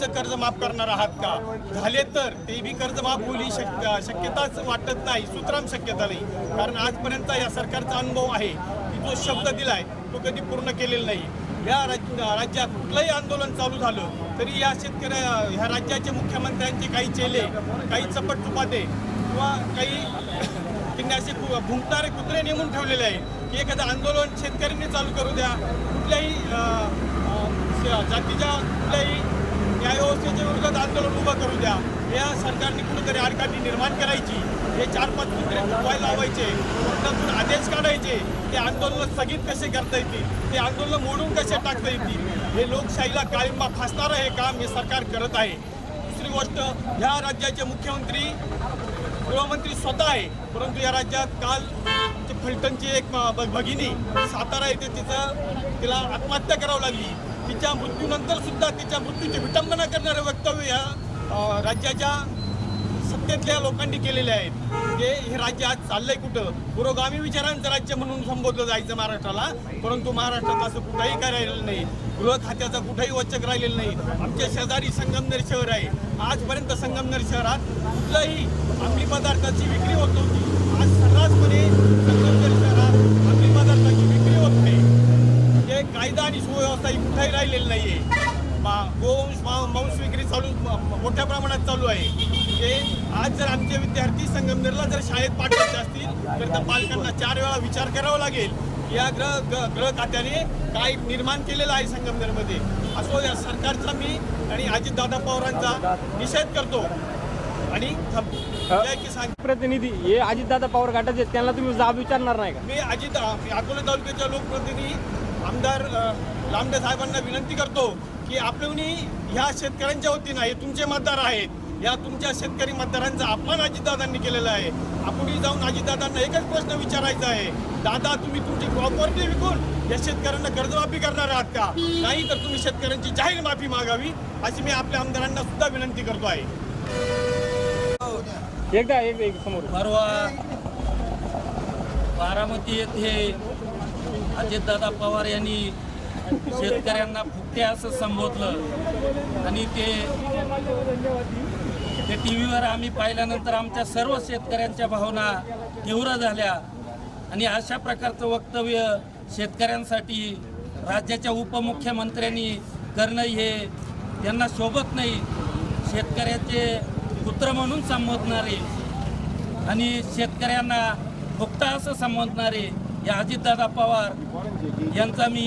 शेतकऱ्यांचं कर्ज माफ करणार आहात का? झाले तर ते बी कर्ज माफ होईल ही शक शक्यताच वाटत नाही सुतराम शक्यता नाही. कारण आजपर्यंत या सरकारचा अनुभव आहे की जो शब्द दिलाय तो कधी पूर्ण केलेला नाही. या राज राज्यात कुठलंही आंदोलन चालू झालं तरी या शेतकऱ्या ह्या राज्याचे मुख्यमंत्र्यांचे काही चेले काही चपट चुपाते किंवा काही असे कु- भुंकणारे कुत्रे नेमून ठेवलेले आहे की एखादं आंदोलन शेतकऱ्यांनी चालू करू द्या. कुठल्याही जातीच्या कुठल्याही न्यायव्यवस्थेच्या विरोधात आंदोलन उभं करू द्या. या सरकारने कुठेतरी आडकाठी निर्माण करायची. हे चार पाच कुत्रे कुटवायला लावायचे. कोर्टातून आदेश काढायचे. ते आंदोलन स्थगित कसे करता येतील? ते आंदोलन मोडून कसे टाकता येतील? हे लोकशाहीला काळिंबा फासणारं हे काम हे सरकार करत आहे. दुसरी गोष्ट ह्या राज्याचे मुख्यमंत्री गृहमंत्री स्वतः आहे. परंतु या राज्यात काल आमच्या फलटणची एक ब- भगिनी सातारा येथे तिचं तिला आत्महत्या करावी लागली. तिच्या मृत्यूनंतर सुद्धा तिच्या मृत्यूची विटंबना करणारे वक्तव्य या राज्याच्या सत्तेतल्या लोकांनी केलेले आहेत. ते हे राज्य आज चाललंय कुठं? पुरोगामी विचारांचं राज्य म्हणून संबोधलं जायचं महाराष्ट्राला परंतु महाराष्ट्रात असं कुठंही काय राहिलेलं नाही. गृह खात्याचा कुठंही वचक राहिलेलं नाही. आमच्या शेजारी संगमनेर शहर आहे. आजपर्यंत संगमनेर शहरात कुठलंही अंमली पदार्थाची विक्री होत नव्हती. आज सर्रासपणे संगमनेर शहरात अंमली पदार्थाची विक्री होत आहे म्हणजे कायदा आणि सुव्यवस्था ही कुठेही राहिलेली नाहीये. मा- गोवंश मा- मांस विक्री चालू मोठ्या प्रमाणात चालू आहे. ते आज जर आमचे विद्यार्थी संगमनेरला जर शाळेत पाठवायचे असतील तर त्या पालकांना चार वेळा विचार करावा लागेल. या ग्रह ग्रह खात्याने काय निर्माण केलेलं आहे संगमनेरमध्ये? असो या सरकारचा मी आणि अजितदादा पवारांचा निषेध करतो. आणि प्रतिनिधी हे? अजितदादा पवार गटाचे आहेत, त्यांना तुम्ही जाब विचारणार नाही का? मी अजित अकोले तालुक्याच्या लोकप्रतिनिधी आमदार अ, लांबडे साहेबांना विनंती करतो की आपल्यानी ह्या शेतकऱ्यांच्या वतीनं हे तुमचे मतदार आहेत या तुमच्या शेतकरी मतदारांचा अपमान अजितदादांनी केलेला आहे. आपण जाऊन अजितदादांना एकच प्रश्न विचारायचा आहे. दादा तुम्ही तुमची प्रॉपर्टी विकून या शेतकऱ्यांना कर्जमाफी करणार आहात का? नाही तर तुम्ही शेतकऱ्यांची जाहीर माफी मागावी अशी मी आपल्या आमदारांना सुद्धा विनंती करतो आहे. एकदा एक एक समोर. परवा बारामती येथे अजितदादा पवार यांनी शेतकऱ्यांना फुकटे असं संबोधलं. आणि ते ते टी व्हीवर आम्ही पाहिल्यानंतर आमच्या सर्व शेतकऱ्यांच्या भावना तीव्र झाल्या. आणि अशा प्रकारचं वक्तव्य शेतकऱ्यांसाठी राज्याच्या उपमुख्यमंत्र्यांनी करणं हे त्यांना शोभत नाही. शेतकऱ्याचे पुत्र म्हणून संबोधणारे आणि शेतकऱ्यांना फुकटा असं संबोधणारे या अजितदादा पवार यांचा मी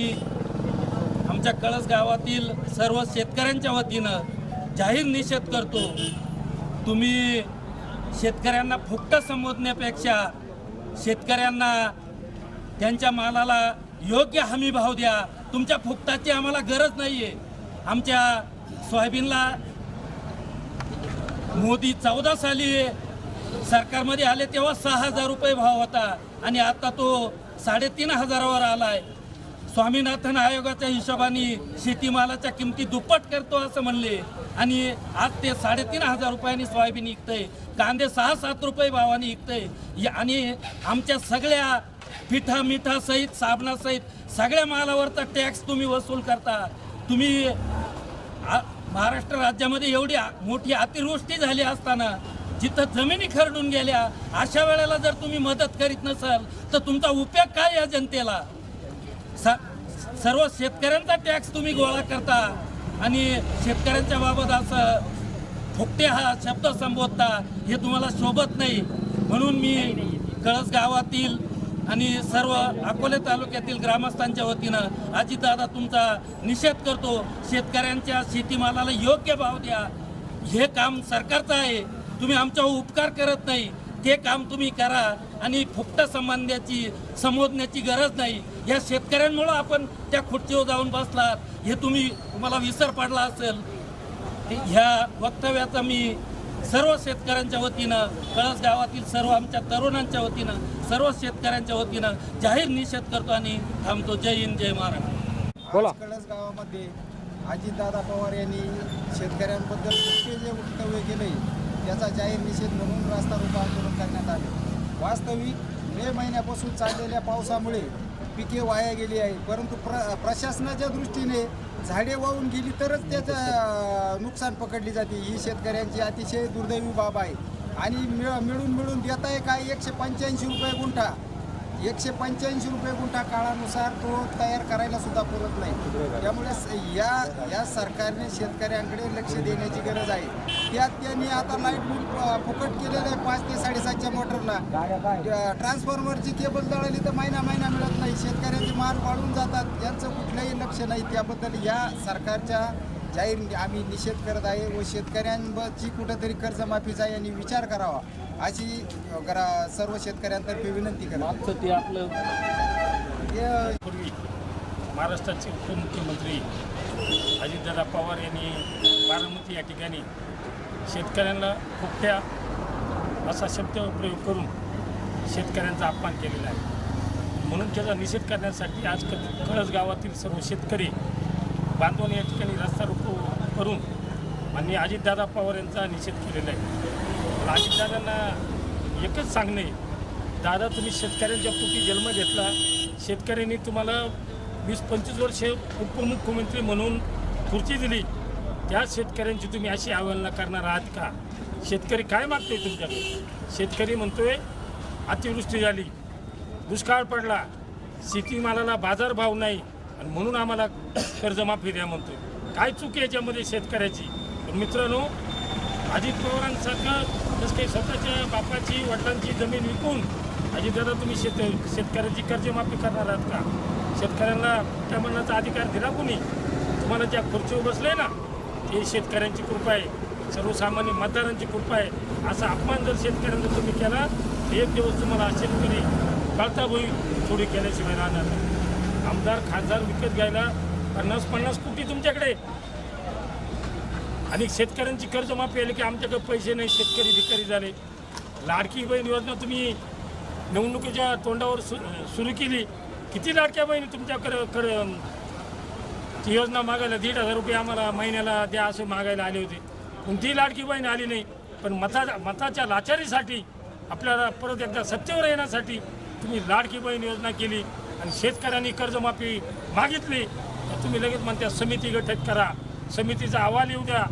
आमच्या कळस गावातील सर्व शेतकऱ्यांच्या वतीनं जाहीर निषेध करतो. तुम्ही शेतकऱ्यांना फुकटं संबोधण्यापेक्षा शेतकऱ्यांना त्यांच्या मालाला योग्य हमी भाव द्या. तुमच्या फुकटाची आम्हाला गरज नाही आहे आमच्या सोयाबीनला मोदी चौदा साली सरकारमध्ये आले तेव्हा सहा हजार रुपये भाव होता आणि आता तो साडेतीन हजारावर आलाय. स्वामीनाथन आयोगाच्या हिशोबाने शेतीमालाच्या किमती दुप्पट करतो असं म्हणले. आणि आज ते साडेतीन हजार रुपयांनी सोयाबीन विकतंय. कांदे सहा सात रुपये भावाने विकतंय. आणि आमच्या सगळ्या पिठा मिठासहित साबणासहित सगळ्या मालावरचा टॅक्स तुम्ही वसूल करता. तुम्ही आ- महाराष्ट्र राज्यामध्ये एवढी मोठी अतिवृष्टी झाली असताना जिथं जमिनी खरडून गेल्या अशा वेळेला जर तुम्ही मदत करीत नसाल तर तुमचा उपयोग काय या जनतेला? सर्व शेतकऱ्यांचा टॅक्स तुम्ही गोळा करता आणि शेतकऱ्यांच्या बाबत असं फुकटे हा शब्द संबोधता हे तुम्हाला शोभत नाही. म्हणून मी कळस गावातील आणि सर्व अकोले तालुक्यातील ग्रामस्थांच्या वतीनं अजितदादा तुमचा निषेध करतो. शेतकऱ्यांच्या शेतीमालाला योग्य भाव द्या. हे काम सरकारचं आहे. तुम्ही आमच्यावर उपकार करत नाही. ते काम तुम्ही करा आणि फुकट संबंधाची संबोधण्याची गरज नाही. या शेतकऱ्यांमुळं आपण त्या खुर्चीवर जाऊन बसलात. हे तुम्ही तुम्हाला विसर पडला असेल. ह्या वक्तव्याचा मी सर्व शेतकऱ्यांच्या वतीनं कळस गावातील सर्व आमच्या तरुणांच्या वतीनं सर्व शेतकऱ्यांच्या वतीनं जाहीर निषेध करतो आणि थांबतो. जय हिंद जय महाराष्ट्र. बोला. कळस गावामध्ये अजितदादा पवार यांनी शेतकऱ्यांबद्दल चुकीचे जे वक्तव्य केले त्याचा जाहीर निषेध म्हणून रास्ता रोको आंदोलन करण्यात आले. वास्तविक मे महिन्यापासून चाललेल्या पावसामुळे पिके वाया गेली आहे परंतु प्र प्रशासनाच्या दृष्टीने झाडे वाहून गेली तरच त्याचं नुकसान पकडली जाते. ही शेतकऱ्यांची अतिशय दुर्दैवी बाब आहे. आणि मिळ मिळून मिळून देत आहे काय एकशे पंच्याऐंशी रुपये गुंठा. एकशे पंच्याऐंशी रुपये गुंठा काळानुसार तो तयार करायला सुद्धा पुरत नाही. त्यामुळे या या सरकारने शेतकऱ्यांकडे लक्ष देण्याची गरज आहे. त्यात त्यांनी आता लाइट बिल फुकट केलेलं आहे पाच ते साडेसातच्या मोटरला. ट्रान्सफॉर्मरची केबल जळाली तर महिना महिना मिळत नाही. शेतकऱ्यांचे माल वाढून जातात. यांचं कुठलंही लक्ष नाही. त्याबद्दल या सरकारच्या जाहीर आम्ही निषेध करत आहे व शेतकऱ्यांची कुठंतरी कर्जमाफीचा यांनी विचार करावा अशी करा सर्व शेतकऱ्यांतर्फे विनंती मागचं ते आपलं पूर्वी महाराष्ट्राचे उपमुख्यमंत्री अजितदादा पवार यांनी बारामती या ठिकाणी शेतकऱ्यांना फुकट्या असा शब्द प्रयोग करून शेतकऱ्यांचा अपमान केलेला आहे. म्हणून त्याचा निषेध करण्यासाठी आज कळस गावातील सर्व शेतकरी बांधवून या ठिकाणी रस्ता रोको करून आणि अजितदादा पवार यांचा निषेध केलेला आहे. अजितदादांना एकच सांगणे दादा तुम्ही शेतकऱ्यांच्या पोटी जन्म घेतला. शेतकऱ्यांनी तुम्हाला वीस पंचवीस वर्षे उपमुख्यमंत्री म्हणून खुर्ची दिली. त्या शेतकऱ्यांची तुम्ही अशी अवहेलना करणार आहात का? शेतकरी काय मागतोय तुमच्याकडे? शेतकरी म्हणतोय अतिवृष्टी झाली. दुष्काळ पडला. शेतीमालाला बाजारभाव नाही. आणि म्हणून आम्हाला कर्जमाफी द्या म्हणतोय. काय चूक आहे याच्यामध्ये शेतकऱ्याची? पण मित्रांनो अजित पवारांसारखं जसं काही स्वतःच्या बापाची वडिलांची जमीन विकून अजितदादा तुम्ही शेत शेतकऱ्याची कर्जमाफी करणार आहात का? शेतकऱ्यांना त्या म्हणण्याचा अधिकार दिला कोणी? तुम्हाला ज्या खुर्चीवर बसले ना ते शेतकऱ्यांची कृपा आहे. सर्वसामान्य मतदारांची कृपा आहे. असा अपमान जर शेतकऱ्यांचा तुम्ही केला तर एक दिवस तुम्हाला शेतकरी कळता होईल थोडी केल्याशिवाय राहणार नाही. आमदार खासदार विकत घ्यायला पन्नास पन्नास कोटी तुमच्याकडे आणि शेतकऱ्यांची कर्जमाफी आली की आमच्याकडे पैसे नाही शेतकरी भिकारी झाले. लाडकी बहीण योजना तुम्ही निवडणुकीच्या तोंडावर सु सुरू केली. किती लाडक्या बहिणी तुमच्याकडे कर ती योजना मागायला दीड हजार रुपये आम्हाला महिन्याला द्या असे मागायला आले होते. कोणतीही लाडकी बहीण आली नाही. पण मता मताच्या लाचारीसाठी आपल्याला परत एकदा सत्तेवर येण्यासाठी तुम्ही लाडकी बहीण योजना केली. आणि शेतकऱ्यांनी कर्जमाफी मागितली तर तुम्ही लगेच म्हणता समिती गठीत करा. समितीचा अहवाल येऊ द्या.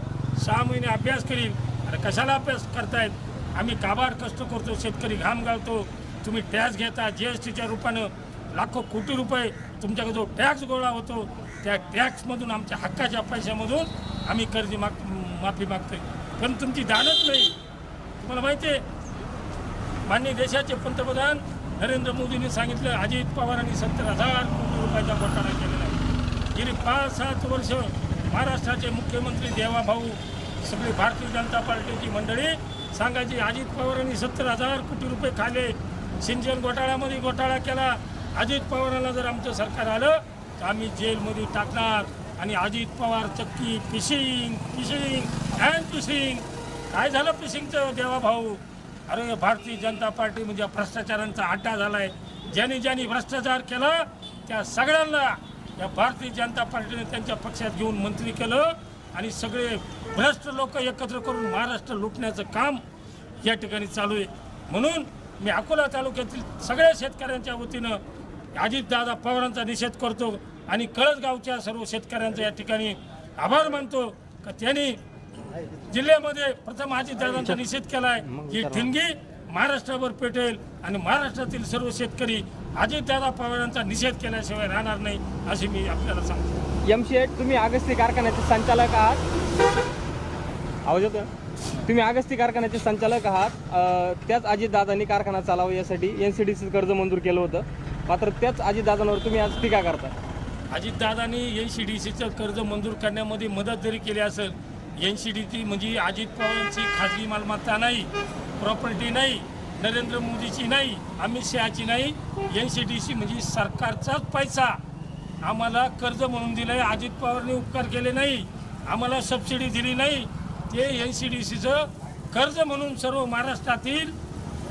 सहा महिने अभ्यास करील अरे कशाला अभ्यास करतायत? आम्ही काबाड कष्ट करतो शेतकरी घाम घालतो तुम्ही टॅक्स घेता जी एस टीच्या रूपानं लाखो कोटी रुपये तुमच्याकडे जो टॅक्स गोळा होतो त्या टॅक्समधून आमच्या हक्काच्या पैशामधून आम्ही कर्ज माग माफी मागतोय. पण तुमची दानच नाही. तुम्हाला माहिती आहे माननीय देशाचे पंतप्रधान नरेंद्र मोदींनी सांगितलं अजित पवारांनी सत्तर हजार कोटी रुपयाचा घोटाळा केलेला आहे. गेली पाच सात वर्ष महाराष्ट्राचे मुख्यमंत्री देवाभाऊ सगळी भारतीय जनता पार्टीची मंडळी सांगायची अजित पवारांनी सत्तर हजार कोटी रुपये खाले सिंचन घोटाळ्यामध्ये घोटाळा केला. अजित पवारांना जर आमचं सरकार आलं तर आम्ही जेलमध्ये टाकणार. आणि अजित पवार चक्की फिशिंग फिशिंग अँड फिशिंग. काय झालं फिशिंगचं देवाभाऊ? अरे भारतीय जनता पार्टी म्हणजे भ्रष्टाचारांचा अड्डा झाला आहे ज्यांनी ज्यांनी भ्रष्टाचार केला त्या सगळ्यांना या भारतीय जनता पार्टीने त्यांच्या पक्षात घेऊन मंत्री केलं आणि सगळे भ्रष्ट लोक एकत्र करून महाराष्ट्र लुटण्याचं काम या ठिकाणी चालू आहे. म्हणून मी अकोला तालुक्यातील सगळ्या शेतकऱ्यांच्या वतीनं अजितदादा पवारांचा निषेध करतो आणि कळसगावच्या सर्व शेतकऱ्यांचा या ठिकाणी आभार मानतो. का त्यांनी जिल्ह्यामध्ये प्रथम अजितदादांचा निषेध केलाय. ही ठिणगी महाराष्ट्रावर पेटेल आणि महाराष्ट्रातील सर्व शेतकरी अजितदादा पवारांचा निषेध केल्याशिवाय राहणार नाही असे मी आपल्याला सांगतो. एम सी तुम्ही अगस्ती कारखान्याचे संचालक आहात? आवाज येतो तुम्ही अगस्ती कारखान्याचे संचालक आहात. त्याच अजितदादांनी कारखाना चालावा यासाठी एन सी डी सी कर्ज मंजूर केलं होतं. मात्र त्याच अजितदादांवर तुम्ही आज टीका करता. अजितदादांनी एन सी डी सीचं कर्ज मंजूर करण्यामध्ये मदत जरी केली असेल एन सी डी सी म्हणजे अजित पवारांची खाजगी मालमत्ता नाही प्रॉपर्टी नाही नरेंद्र मोदीची नाही अमित शहाची नाही एन सी डी सी म्हणजे सरकारचाच पैसा. आम्हाला कर्ज म्हणून दिलं आहे अजित पवारने उपकार केले नाही आम्हाला सबसिडी दिली नाही. ते एन सी डी सीचं कर्ज म्हणून सर्व महाराष्ट्रातील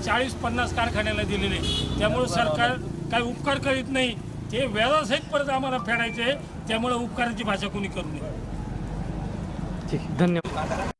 चाळीस पन्नास कारखान्याला दिलेले. त्यामुळे सरकार काही उपकार करीत नाही. ते व्याजासहित परत आम्हाला फेडायचे त्यामुळे उपकाराची भाषा कोणी करू नये. ठीक धन्यवाद.